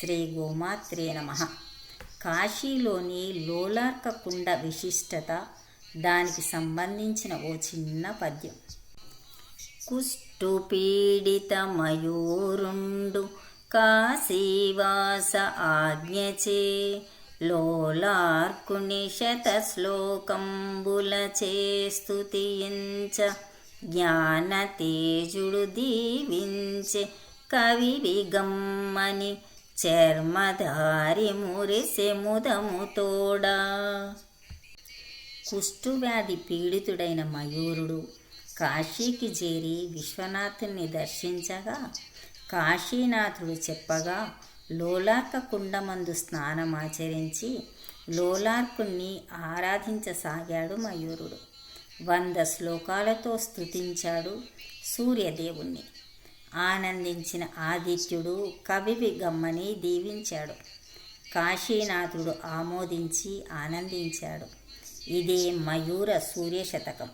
శ్రీ గోమాత్రే నమ. కాశీలోని లోలార్క కుండ విశిష్టత దానికి సంబంధించిన ఓ చిన్న పద్యం. కుష్టుపీడితమయూరుండు కాశీవాస ఆజ్ఞచే లోలార్కుని శత శ్లోకంబుల చేస్తుతించ జ్ఞాన తేజుడు దీవించే కవి విగమ్మని చర్మధారి మురిసె ముదముతోడా కుష్ఠువ్యాధి పీడితుడైన మయూరుడు కాశీకి చేరి విశ్వనాథుని దర్శించగా కాశీనాథుడు చెప్పగా లోలార్క కుండమందు స్నానమాచరించి లోలార్కుణ్ణి ఆరాధించసాగాడు మయూరుడు. వంద శ్లోకాలతో స్తుతించాడు సూర్యదేవుణ్ణి. ఆనందించిన ఆదిత్యుడు కవివి గమ్మని దీవించాడు. కాశీనాథుడు ఆమోదించి ఆనందించాడు. ఇదే మయూర సూర్య శతకం